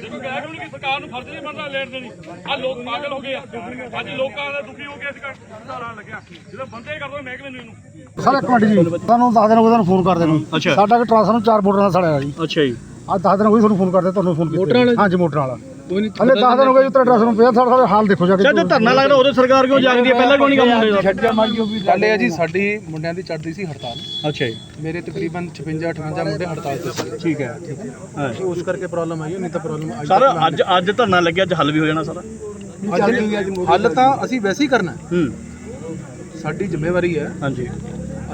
ਦੇਖੋ ਗੈਰ ਕਾਨੂੰਨੀ ਸਰਕਾਰ ਨੂੰ ਫਰਜ਼ ਨਹੀਂ ਬਣਦਾ ਲੈਣ ਦੇਣੀ। ਆ ਲੋਕ ਪਾਗਲ ਹੋ ਗਏ ਆ। ਅੱਜ ਲੋਕਾਂ ਦਾ ਦੁਖੀ ਹੋ ਕੇ ਅਸੀਂ ਧਾਰਾਂ ਲੱਗਿਆ। ਜਦੋਂ ਬੰਦੇ ਕਰਦੇ ਮਹਿਕਮੇ ਨੂੰ ਇਹਨੂੰ। ਸਰ ਇੱਕ ਮਿੰਟ ਜੀ ਤੁਹਾਨੂੰ ਦੱਸ ਦੇਣਾ ਤੁਹਾਨੂੰ ਫੋਨ ਕਰ ਦੇਣਾ ਸਾਡਾ ਕਿ ਟ੍ਰਾਂਸਫਰ ਨੂੰ ਚਾਰ ਮੋਟਰਾਂ ਦਾ ਸੜਿਆ ਜੀ। ਅੱਛਾ ਜੀ। ਆ ਦੱਸ ਦੇਣਾ ਕੋਈ ਤੁਹਾਨੂੰ ਫੋਨ ਕਰਦੇ ਤੁਹਾਨੂੰ ਫੋਨ ਕੀਤਾ। ਹਾਂਜੀ ਮੋਟਰਾਂ ਵਾਲਾ। ਹਲੇ 10 ਦਿਨ ਹੋ ਗਏ ਜੀ ਤੇਰਾ ਟਰਾਂਸਫਾਰਮਰ ਪਿਆ ਸਾਡਾ ਸਾਡਾ ਹਾਲ ਦੇਖੋ ਜਾ ਕੇ। ਜਦੋਂ ਧਰਨਾ ਲੱਗਦਾ ਉਦੋਂ ਸਰਕਾਰ ਕਿਉਂ ਜਾਗਦੀ ਹੈ? ਪਹਿਲਾਂ ਕਿਉਂ ਨਹੀਂ ਕੰਮ ਹੁੰਦਾ ਗੱਲ ਇਹ ਹੈ ਜੀ ਸਾਡੀ ਮੁੰਡਿਆਂ ਦੀ ਚੜ੍ਹਦੀ ਸੀ ਹੜਤਾਲ। ਅੱਛਾ ਜੀ। ਮੇਰੇ ਤਕਰੀਬਨ 56 58 ਮੁੰਡੇ ਹੜਤਾਲ ਤੇ ਸੀ। ਠੀਕ ਹੈ। ਹਾਂ। ਤੇ ਉਸ ਕਰਕੇ ਪ੍ਰੋਬਲਮ ਆਈ ਨਹੀਂ ਤਾਂ ਪ੍ਰੋਬਲਮ ਆਈ। ਸਰ ਅੱਜ ਅੱਜ ਧਰਨਾ ਲੱਗਿਆ ਅੱਜ ਹੱਲ ਵੀ ਹੋ ਜਾਣਾ ਸਾਰਾ। ਅੱਜ ਹੱਲ ਤਾਂ ਅਸੀਂ ਵੈਸੇ ਹੀ ਕਰਨਾ ਹੈ। ਹੂੰ। ਸਾਡੀ ਜ਼ਿੰਮੇਵਾਰੀ ਹੈ। ਹਾਂਜੀ।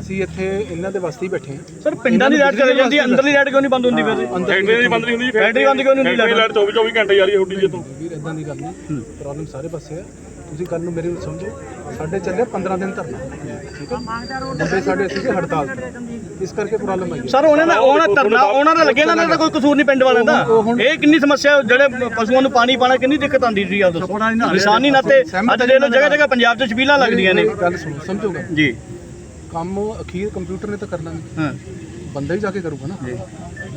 ਅਸੀਂ ਇੱਥੇ ਇਹਨਾਂ ਦੇ ਵਾਸਤੇ ਹੀ ਬੈਠੇ ਹਾਂ। ਸਰ ਪਿੰਡਾਂ ਦੀ ਲਾਈਟ ਚਲੇ ਜਾਂਦੀ ਹੈ ਅੰਦਰਲੀ ਲਾਈਟ ਕਿਉਂ ਨਹੀਂ ਬੰਦ ਹੁੰਦੀ ਫਿਰ ਫੈਕਟਰੀ ਦੀ ਬੰਦ ਨਹੀਂ ਹੁੰਦੀ ਜੀ ਫੈਕਟਰੀ ਬੰਦ ਕਿਉਂ ਨਹੀਂ ਹੁੰਦੀ ਲਾਈਟ? 24 24 ਘੰਟੇ ਜਾਰੀ ਹੈ ਹੁੱਡੀ ਜੀ ਤੋਂ ਵੀਰ ਇਦਾਂ ਦੀ ਗੱਲ ਨਹੀਂ। ਪ੍ਰੋਬਲਮ ਸਾਰੇ ਪਾਸੇ ਹੈ ਤੁਸੀਂ ਗੱਲ ਨੂੰ ਮੇਰੀ ਨੂੰ ਸਮਝੋ ਸਾਡੇ ਚੱਲੇ 15 ਦਿਨ ਧਰਨਾ। ਠੀਕ ਹੈ? ਬੰਦੇ ਸਾਡੇ ਹੜਤਾਲ ਤੇ? ਇਸ ਕਰਕੇ ਪ੍ਰੋਬਲਮ ਆਈ ਹੈ। ਸਰ ਉਹਨਾਂ ਦਾ ਉਹਨਾਂ ਧਰਨਾ ਉਹਨਾਂ ਦਾ ਲੱਗਿਆ ਨਾ ਤਾਂ ਕੋਈ ਕਸੂਰ ਨਹੀਂ ਪਿੰਡ ਵਾਲਿਆਂ ਦਾ। ਇਹ ਕਿੰਨੀ ਸਮੱਸਿਆ ਜਿਹੜੇ ਪਸ਼ੂਆਂ ਨੂੰ ਪਾਣੀ ਪਾਣਾ ਕਿੰਨੀ ਦਿੱਕਤ ਆਉਂਦੀ ਸੀ ਆ ਦੱਸੋ। ਨਿਸ਼ਾਨੀ ਨਾਤੇ ਅੱਜ ਦੇ ਲੋ ਜਗ੍ਹਾ ਜਗ੍ਹਾ ਪੰਜਾਬ 'ਚ ਛਬੀਲਾਂ ਲੱਗਦੀਆਂ ਨੇ। ਗੱਲ ਸੁਣੋ ਸਮਝੋਗਾ? ਜੀ। ਕੰਮ ਅਖੀਰ ਕੰਪਿਊਟਰ ਨੇ ਤਾਂ ਕਰਨਾ ਨਹੀਂ ਹਾਂ। ਬੰਦਾ ਹੀ ਜਾ ਕੇ ਕਰੂਗਾ ਨਾ।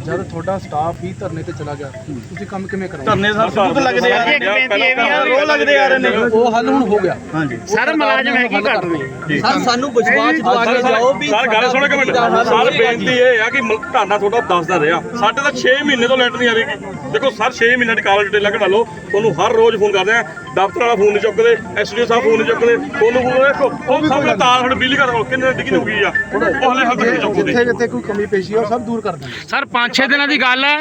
ਜਦ ਤੁਹਾਡਾ ਸਟਾਫ ਹੀ ਧਰਨੇ ਤੇ ਚਲਾ ਗਿਆ ਤੁਸੀਂ ਕੰਮ ਕਿਵੇਂ ਕਰੋਗੇ? ਧਰਨੇ ਸਰ ਸਬੂਤ ਲੱਗਦੇ ਆ ਰਹੇ ਨੇ ਰੋ ਲੱਗਦੇ ਆ ਰਹੇ ਨੇ। ਉਹ ਹੱਲ ਹੁਣ ਹੋ ਗਿਆ। ਹਾਂਜੀ। ਸਰ ਮੁਲਾਜ਼ਮ ਹੈ ਕੀ ਕਰਦੇ ਸਰ ਸਾਨੂੰ ਵਿਸ਼ਵਾਸ ਦਿਵਾ ਕੇ ਜਾਓ ਵੀ ਸਰ ਗੱਲ ਸੁਣੋ ਕਿ ਮਿੰਟ। ਸਰ ਬੇਨਤੀ ਇਹ ਆ ਕਿ ਧਰਨਾ ਤੁਹਾਡਾ ਦੱਸਦਾ ਰਿਹਾ। ਸਾਡੇ ਤਾਂ 6 ਮਹੀਨੇ ਤੋਂ ਲੈਟ ਨਹੀਂ ਆ ਰਹੀ। ਦੇਖੋ ਸਰ 6 ਮਹੀਨੇ ਦੀ ਕਾਲ ਡਿਟੇਲ ਕਢਾ ਲਓ। ਤੁਹਾਨੂੰ ਹਰ ਰੋਜ਼ ਫੋਨ ਕਰਦੇ ਆ। ਦਫ਼ਤਰ ਵਾਲਾ ਫੋਨ ਨਹੀਂ ਚੁੱਕਦੇ ਐਸਡੀਓ ਸਾਹਿਬ ਫੋਨ ਨਹੀਂ ਚੁੱਕਦੇ ਫੋਨ ਦੇਖੋ ਉਹ ਸਭ ਦਾ ਤਾਰ ਸਾਡੇ ਬਿਜਲੀ ਘਰ ਕਿੰਨੇ ਡਿੱਗੀ ਹੋ ਗਈ ਆ ਉਹ ਹਲੇ ਹੱਥ ਨਹੀਂ ਚੁੱਕਦੇ। ਜਿੱਥੇ ਜਿੱਥੇ ਕੋਈ ਕਮੀ ਪੇਸ਼ੀ ਆ ਉਹ ਸਭ ਦੂਰ ਕਰ ਦਾਂਗੇ ਸਰ 5-6 ਦਿਨਾਂ ਦੀ ਗੱਲ ਹੈ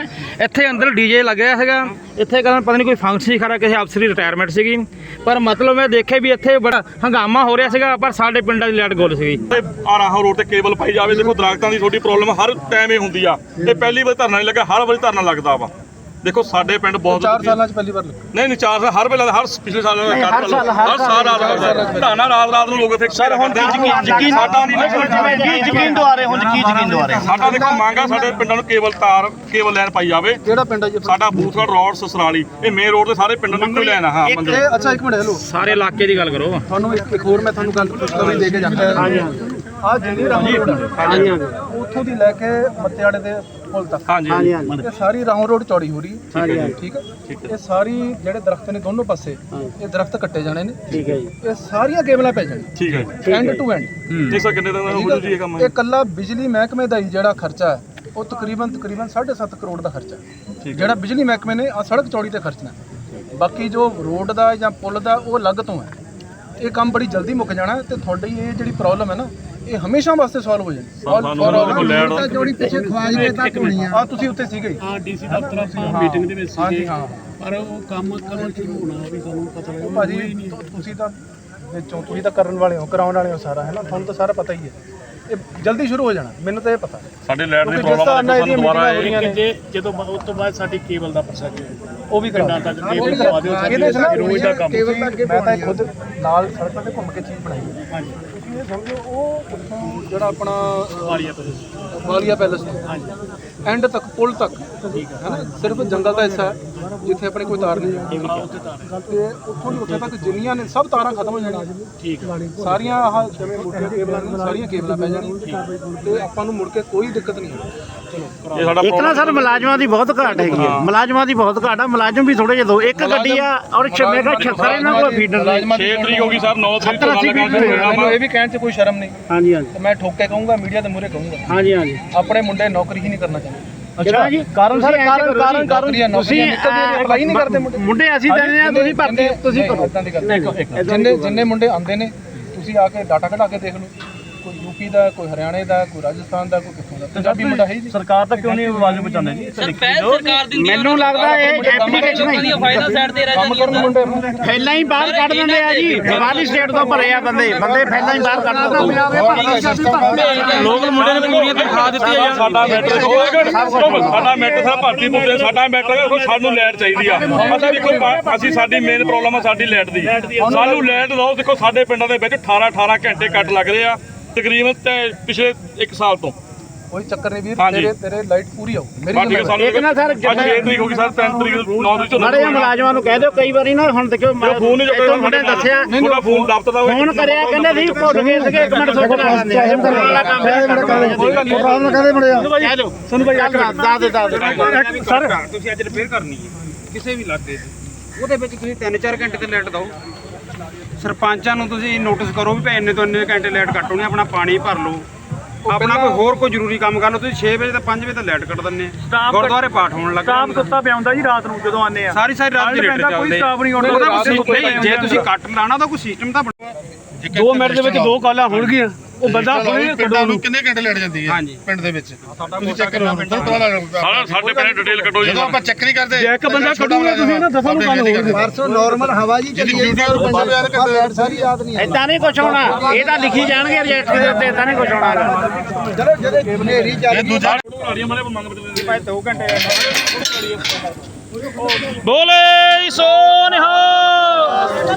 ਇੱਥੇ ਅੰਦਰ ਡੀਜੇ ਲੱਗਿਆ ਸੀਗਾ ਇੱਥੇ ਕਰਨ ਪਤਾ ਨਹੀਂ ਕੋਈ ਫੰਕਸ਼ਨ ਸੀ ਖਰਾ ਕਿਸੇ ਅਫਸਰ ਦੀ ਰਿਟਾਇਰਮੈਂਟ ਸੀਗੀ। ਪਰ ਮਤਲਬ ਮੈਂ ਦੇਖੇ ਵੀ ਇੱਥੇ ਬੜਾ ਹੰਗਾਮਾ ਹੋ ਰਿਹਾ ਸੀਗਾ ਪਰ ਸਾਡੇ ਪਿੰਡਾਂ ਦੀ ਲਾਈਟ ਗੁੱਲ ਸੀਗੀ। ਆ ਰਾਹੋਂ ਰੋਡ ਤੇ ਕੇਬਲ ਪਾਈ ਜਾਵੇ ਦੇਖੋ ਦਰਖਤਾਂ ਦੀ ਤੁਹਾਡੀ ਪ੍ਰੋਬਲਮ ਹਰ ਟਾਈਮ ਇਹ ਹੁੰਦੀ ਆ। ਤੇ ਪਹਿਲੀ ਵਾਰ ਧਰਨਾ ਨਹੀਂ ਲੱਗਾ ਹਰ ਵਾਰੀ ਧਰਨਾ ਲੱਗਦਾ ਵਾ। ਦੇਖੋ ਸਾਡੇ ਪਿੰਡ ਬਹੁਤ ਚਾਰ ਸਾਲਾਂ 'ਚ ਪਹਿਲੀ ਵਾਰ ਲੱਗਾ। ਨਹੀਂ ਨਹੀਂ ਚਾਰ ਸਾਲ ਹਰ ਵੇਲੇ ਹਰ ਪਿਛਲੇ ਸਾਲ ਹਰ ਸਾਲ ਹਰ ਸਾਲ ਧਾਨਾ ਰਾਤ ਰਾਤ ਨੂੰ ਲੋਕ ਇੱਥੇ ਸਰ ਹੁਣ ਕੀ ਯਕੀਨ ਸਾਡਾ ਨਹੀਂ ਕੀ ਯਕੀਨ ਦਵਾ ਰਹੇ ਹੁਣ ਕੀ ਯਕੀਨ ਦਵਾ ਰਹੇ। ਸਾਡਾ ਦੇਖੋ ਮੰਗਾ ਸਾਡੇ ਪਿੰਡਾਂ ਨੂੰ ਕੇਬਲ ਤਾਰ ਕੇਬਲ ਲਾਈਨ ਪਾਈ ਜਾਵੇ। ਕਿਹੜਾ ਪਿੰਡ ਹੈ ਜੀ? ਸਾਡਾ ਬੂਥਗੜ ਰੋਡ ਸਸਰਾਲੀ। ਇਹ ਮੇਨ ਰੋਡ ਤੇ ਸਾਰੇ ਪਿੰਡਾਂ ਨੂੰ ਇੱਕੋ ਹੀ ਲਾਈਨ ਆ। ਹਾਂ ਇਹ ਅੱਛਾ ਇੱਕ ਮਿੰਟ ਹੈਲੋ। ਸਾਰੇ ਇਲਾਕੇ ਦੀ ਗੱਲ ਕਰੋ। ਤੁਹਾਨੂੰ ਇੱਕ ਇੱਕ ਹੋਰ ਮੈਂ ਤੁਹਾਨੂੰ ਗੱਲ ਖੁਸ਼ਖਬਰੀ ਦੇ ਕੇ ਜਾਣਾ। ਹਾਂਜੀ ਆ ਜਿਹੜੀ ਰਾਹੋਂ ਰੋਡ ਹਾਂਜੀ। ਉੱਥੋਂ ਦੀ ਲੈ ਕੇ ਮੱਤੇਆੜੇ ਦੇ ਪੁਲ ਤੱਕ। ਹਾਂਜੀ ਇਹ ਸਾਰੀ ਰਾਹੋਂ ਰੋਡ ਚੌੜੀ ਹੋ ਰਹੀ ਹੈ। ਠੀਕ ਹੈ? ਇਹ ਸਾਰੀ ਜਿਹੜੇ ਦਰਖਤ ਨੇ ਦੋਨੋਂ ਪਾਸੇ ਇਹ ਦਰਖਤ ਕੱਟੇ ਜਾਣੇ ਨੇ। ਠੀਕ ਹੈ ਜੀ। ਇਹ ਸਾਰੀਆਂ ਕੇਬਲਾਂ ਪੈ ਜਾਣੀਆਂ। ਠੀਕ ਹੈ ਜੀ। ਐਂਡ ਟੂ ਐਂਡ ਇਹ ਸਰ ਕਿੰਨੇ ਦਾ ਹੋ? ਜੀ ਇਹ ਕੰਮ? ਇਹ ਕੱਲਾ ਬਿਜਲੀ ਮਹਿਕਮੇ ਦਾ ਹੀ ਜਿਹੜਾ ਖਰਚਾ ਹੈ ਉਹ ਤਕਰੀਬਨ ਤਕਰੀਬਨ 7.5 ਕਰੋੜ ਦਾ ਖਰਚਾ ਹੈ। ਜਿਹੜਾ ਬਿਜਲੀ ਮਹਿਕਮੇ ਨੇ ਆ ਸੜਕ ਚੌੜੀ ਤੇ ਖਰਚਣਾ ਹੈ। ਬਾਕੀ ਜੋ ਰੋਡ ਦਾ ਜਾਂ ਪੁਲ ਦਾ ਉਹ ਅਲੱਗ ਤੋਂ ਹੈ। ਇਹ ਕੰਮ ਬੜੀ ਜਲਦੀ ਮੁੱਕ ਜਾਣਾ ਤੇ ਤੁਹਾਡੀ ਇਹ ਜਿਹੜੀ ਪ੍ਰੋਬਲਮ ਹੈ ਨਾ ਇਹ ਹਮੇਸ਼ਾ ਵਾਸਤੇ ਸੋਲਵ ਹੋ ਸਾਨੂੰ ਦੇਖੋ ਲੈਟ ਜੋੜੀ ਪਿੱਛੇ ਖਵਾਜ ਦੇ ਤੱਕ ਹੋਣੀ ਆ। ਆ ਤੁਸੀਂ ਉੱਥੇ ਸੀਗੇ। ਹਾਂ ਡੀਸੀ ਦਫ਼ਤਰ ਮੀਟਿੰਗ ਦੇ ਵਿੱਚ ਸੀਗੇ। ਹਾਂ। ਪਰ ਉਹ ਕੰਮ ਕਦੋਂ ਸ਼ੁਰੂ ਹੋਣਾ ਵੀ ਤੁਹਾਨੂੰ ਪਤਾ ਲੱਗਾ ਭਾਜੀ ਤੁ- ਤੁਸੀਂ ਤਾਂ ਵਿੱਚੋਂ ਤੁਸੀਂ ਤਾਂ ਕਰਨ ਵਾਲੇ ਹੋ ਕਰਾਉਣ ਵਾਲੇ ਹੋ ਸਾਰਾ ਹੈ ਨਾ ਤੁਹਾਨੂੰ ਤਾਂ ਸਾਰਾ ਪਤਾ ਹੀ ਹੈ। ਇਹ ਜਲਦੀ ਸ਼ੁਰੂ ਹੋ ਜਾਣਾ ਮੈਨੂੰ ਤਾਂ ਇਹ ਪਤਾ। ਸਾਡੇ ਲੈਟ ਦੀ ਪ੍ਰੋਬਲਮ ਹੈ ਇਹਦੀਆਂ ਸਾਨੂੰ ਦੁਬਾਰਾ ਹੋ ਜੇ ਜਦੋਂ ਉਸ ਤੋਂ ਬਾਅਦ ਸਾਡੀ ਕੇਬਲ ਦਾ ਪ੍ਰੋਸੈਸ ਉਹ ਵੀ ਕਰਾ ਤੱਕ ਕੇਬਲ ਕਰਵਾ ਦਿਓ ਸਾਡੀ ਇਹਦੇ 'ਚ ਨਾ ਰੋਜ਼ ਦਾ ਕੰਮ। ਮੈਂ ਤਾਂ ਖੁਦ ਨਾਲ ਸੜਕਾਂ ਤੇ ਘੁੰਮ ਕੇ ਚੀਜ਼ ਬਣਾਈ ਹੈ ਹਾਂਜੀ। ਤੁਸੀਂ ਇਹ ਸਮਝੋ ਉਹ ਉੱਥੋਂ ਜਿਹੜਾ ਆਪਣਾ ਵਾਲੀਆ ਪੈਲਸ। ਵਾਲੀਆ ਪੈਲਸ ਹਾਂਜੀ। ਐਂਡ ਤੱਕ ਪੁਲ ਤੱਕ। ਹੈ। ਨਾ? ਸਿਰਫ ਜੰਗਲ ਦਾ ਹਿੱਸਾ ਹੈ ਜਿੱਥੇ ਆਪਣੇ ਕੋਈ ਤਾਰ ਨਹੀਂ ਹੈ। ਤੇ ਉੱਥੋਂ ਦੀ ਉੱਥੇ ਤੱਕ ਜਿੰਨੀਆਂ ਨੇ ਸਭ ਤਾਰਾਂ ਖਤਮ ਹੋ ਜਾਣੀਆਂ। ਠੀਕ ਸਾਰੀਆਂ ਆਹ ਜਿਵੇਂ ਮੋਟੀਆਂ ਕੇਬਲਾਂ ਨੇ ਸਾਰੀਆਂ ਕੇਬਲਾਂ ਪੈ ਜਾਣੀਆਂ। ਤੇ ਆਪਾਂ ਨੂੰ ਮੁੜ ਕੇ ਕੋਈ ਦਿੱਕਤ ਨਹੀਂ ਆਉਣੀ ਇਹ ਸਾਡਾ ਇੱਕ ਨਾ ਸਰ ਮੁਲਾਜ਼ਮਾਂ ਦੀ ਬਹੁਤ ਘਾਟ ਹੈਗੀ ਹੈ। ਮੁਲਾਜ਼ਮਾਂ ਦੀ ਬਹੁਤ ਘਾਟ ਆ। ਮੁਲਾਜ਼ਮ ਵੀ ਥੋੜੇ ਜਿਹੇ ਦੋ ਇੱਕ ਗੱਡੀ ਆ ਔਰ ਛੇ ਕਾ 76 ਇਹਨਾਂ ਕੋਲ ਫੀਡਰ ਨੇ 6 ਤਰੀਕ ਹੋ ਗਈ ਸਰ 9 ਤਰੀਕ ਤੋਂ ਗੱਲ ਕਰ ਮੈਨੂੰ ਇਹ ਵੀ ਕਹਿਣ 'ਚ ਕੋਈ ਸ਼ਰਮ ਨਹੀਂ। ਹਾਂਜੀ ਹਾਂਜੀ। ਮੈਂ ਠੋਕ ਕੇ ਕਹੂੰਗਾ ਮੀਡੀਆ ਦੇ ਮੂਹਰੇ ਕਹੂੰਗਾ। ਹਾਂਜੀ ਹਾਂਜੀ। ਆਪਣੇ ਮੁੰਡੇ ਨੌਕਰੀ ਹੀ ਨਹੀਂ ਕਰਨਾ ਚਾਹੁੰਦੇ। ਅੱਛਾ ਜੀ? ਕਾਰਨ ਸਰ ਕਾਰਨ ਕਾਰਨ ਕਾਰਨ ਤੁਸੀਂ ਅਪਲਾਈ ਨਹੀਂ ਕਰਦੇ ਮੁੰਡੇ। ਮੁੰਡੇ ਅਸੀਂ ਦਿੰਦੇ ਆ ਤੁਸੀਂ ਭਰਤੀ ਤੁਸੀਂ ਕਰੋ। ਜਿੰਨੇ ਜਿੰਨੇ ਮੁੰਡੇ ਆਉਂਦੇ ਨੇ ਤੁਸੀਂ ਆ ਕੇ ਡਾਟਾ ਕਢਾ ਕੇ ਦੇਖ ਲਓ। ਕੋਈ ਯੂਪੀ ਦਾ ਕੋਈ ਹਰਿਆਣੇ ਦਾ ਕੋਈ ਰਾਜਸਥਾਨ ਦਾ ਕੋਈ ਕਿੱਥੋਂ ਦਾ? ਪੰਜਾਬੀ ਮੁੰਡਾ ਹੈ ਹੀ ਨਹੀਂ। ਸਰਕਾਰ ਤਾਂ ਕਿਉਂ ਨਹੀਂ ਆਵਾਜ਼ ਬਚਾਉਂਦੇ ਜੀ? ਸਰ ਪਹਿਲ ਸਰਕਾਰ ਦੀ ਹੁੰਦੀ ਹੈ ਮੈਨੂੰ ਲੱਗਦਾ ਇਹ ਐਪਲੀਕੇਸ਼ਨ ਲੋਕਾਂ ਦੀਆਂ ਫਾਇਦਾ ਸਾਈਡ ਤੇ ਰਹਿ ਕੰਮ ਕਰਨ ਜਾਂਦੀਆਂ ਮੁੰਡੇ ਆਪਣੇ। ਫੈਲਾਂ ਹੀ ਬਾਹਰ ਕੱਢ ਦਿੰਦੇ ਆ ਜੀ। ਜਵਾਨੀ ਸਟੇਟ ਤੋਂ ਭਰੇ ਆ ਬੰਦੇ। ਬੰਦੇ ਫੈਲਾਂ ਹੀ ਬਾਹਰ ਕੱਢ ਦਿੰਦੇ ਲੋਕ ਮੁੰਡੇ ਨੇ ਪੂਰੀਆਂ ਤਨਖਾਹ ਦਿੱਤੀ ਹੈ ਸਾਡਾ ਮੈਟਰ ਸਾਡਾ ਮੈਟਰ ਸਰ ਭਰਤੀ ਮੁੱਦੇ ਸਾਡਾ ਮੈਟਰ ਸਾਨੂੰ ਲਾਈਟ ਚਾਹੀਦੀ ਆ। ਅਸੀਂ ਦੇਖੋ ਅਸੀਂ ਸਾਡੀ ਮੇਨ ਪ੍ਰੋਬਲਮ ਆ ਸਾਡੀ ਲਾਈਟ ਦੀ। ਸਾਨੂੰ ਲਾਈਟ ਦਿਓ। ਦੇਖੋ ਸਾਡੇ ਪਿੰਡਾਂ ਦੇ ਵਿੱਚ 18 18 ਘੰਟੇ ਕੱਟ ਲੱਗ ਰਹੇ ਆ। ਤਕਰੀਬਨ ਤੇ ਪਿਛਲੇ 1 ਸਾਲ ਤੋਂ ਕੋਈ ਚੱਕਰ ਨਹੀਂ ਵੀਰ ਹਾਂਜੀ। ਤੇਰੇ ਤੇਰੇ ਲਾਈਟ ਪੂਰੀ ਆਉ ਮੇਰੀ ਬਾਕੀ ਜ਼ਿੰਮੇਵਾਰੀ ਸਾਨੂੰ ਇੱਕ ਨਾ ਸਰ ਅੱਜ 6 ਤਰੀਕ ਹੋ ਗਈ ਸਰ 3 ਤਰੀਕ 9 ਤਰੀਕ ਮਾੜੇ ਜਿਹੇ ਮੁਲਾਜ਼ਮਾਂ ਨੂੰ ਕਹਿ ਦਿਓ ਕਈ ਵਾਰੀ ਨਾ ਹੁਣ ਦੇਖੋ ਮੈਂ ਫੋਨ ਨਹੀਂ ਇੱਥੋਂ ਮੁੰਡੇ ਨੇ ਦੱਸਿਆ ਤੁਹਾਡਾ ਫੋਨ ਦਫ਼ਤਰ ਦਾ ਫੋਨ ਕਰਿਆ ਕਹਿੰਦੇ ਸੀ ਭੁੱਲ ਗਏ ਸੀਗੇ ਇੱਕ ਮਿੰਟ ਸੋਚਣਾ ਲੈਂਦੇ ਆ ਵਾਲਾ ਕੰਮ ਹੈ ਪ੍ਰੋਬਲਮ ਕਹਦੇ ਬੜੇ ਆ ਕਹਿ ਦਿਓ ਸੁਣ ਭਾਈ ਦੱਸ ਦੇ ਦੱਸ ਦੇ ਸਰ ਤੁਸੀਂ ਅੱਜ ਰਿਪੇਅਰ ਕਰਨੀ ਹੈ ਕਿਸੇ ਵੀ ਇਲਾਕੇ 'ਚ ਉਹਦੇ ਵਿੱਚ ਤੁਸੀਂ 3-4 ਘੰਟੇ ਤੇ ਲਾਈਟ ਦਿਓ ਸਰਪੰਚਾਂ ਨੂੰ ਤੁਸੀਂ ਨੋਟਿਸ ਕਰੋ ਵੀ ਭਈ ਇੰਨੇ ਤੋਂ ਇੰਨੇ ਘੰਟੇ ਲਾਈਟ ਕੱਟੋ ਨਹੀਂ ਆਪਣਾ ਪਾਣੀ ਭਰ ਲਓ। ਆਪਣਾ ਕੋਈ ਹੋਰ ਕੋਈ ਜ਼ਰੂਰੀ ਕੰਮ ਕਰ ਲਓ ਤੁਸੀਂ 6 ਵਜੇ ਤੇ 5 ਵਜੇ ਤੇ ਲਾਈਟ ਕੱਟ ਆ। ਗੁਰਦੁਆਰੇ ਪਾਠ ਹੋਣ ਲੱਗ ਸਟਾਫ ਸੁੱਤਾ ਪਿਆ ਹੁੰਦਾ ਜੀ ਰਾਤ ਨੂੰ ਜਦੋਂ ਆਨੇ ਆ। ਸਾਰੀ ਸਾਰੀ ਰਾਤ ਜਨਰੇਟਰ ਕੋਈ ਚੱਲਦੇ ਸਟਾਫ ਨਹੀਂ ਆਉਂਦਾ ਕੋਈ ਜੇ ਤੁਸੀਂ ਕੱਟ ਲਾਣਾ ਤਾਂ ਕੋਈ ਸਿਸਟਮ ਤਾਂ ਬਣਾਓ 2 ਮਿੰਟ ਦੇ ਵਿੱਚ ਦੋ ਕਾਲਾਂ ਹੋਣਗੀਆਂ। ਉਹ ਬੰਦਾ ਕੋਈ ਪਿੰਡਾਂ ਨੂੰ ਕਿੰਨੇ ਘੰਟੇ ਲੈਟ ਜਾਂਦੀ ਹੈ। ਪਿੰਡ ਦੇ ਵਿੱਚ। ਤੁਸੀਂ ਚੈੱਕ ਕਰੋ ਤੁਹਾਨੂੰ ਪਤਾ ਲੱਗਦਾ ਸਾਰਾ ਸਾਡੇ ਪਿੰਡ ਡਿਟੇਲ ਕੱਢੋ ਜੀ ਜਦੋਂ ਆਪਾਂ ਚੈੱਕ ਨਹੀਂ ਕਰਦੇ ਜੇ ਇੱਕ ਬੰਦਾ ਕੱਢੂਗਾ ਤੁਸੀਂ ਨਾ ਦਸਾਂ ਨੂੰ ਗੱਲ ਹੋਊਗੀ ਪਰਸੋਂ ਨਾਰਮਲ ਹਵਾ ਜੀ ਜਿਹਦੀ ਡਿਊਟੀ ਉਹ ਤੋਂ ਬਾਅਦ ਯਾਰ ਘੰਟੇ ਲੈਟ ਸਾਰੀ ਯਾਦ ਨਹੀਂ ਇਦਾਂ ਨਹੀਂ ਕੁਝ ਹੋਣਾ। ਇਹ ਤਾਂ ਲਿਖੀ ਜਾਣਗੇ ਰਜਿਸਟਰ ਦੇ ਉੱਤੇ ਇਦਾਂ ਨਹੀਂ ਕੁਝ ਹੋਣਾ। ਚਲੋ ਜਿਹੜੇ ਹਨੇਰੀ ਚੱਲ ਗਈ ਬੋਲੇ ਸੋ ਨਿਹਾਲ।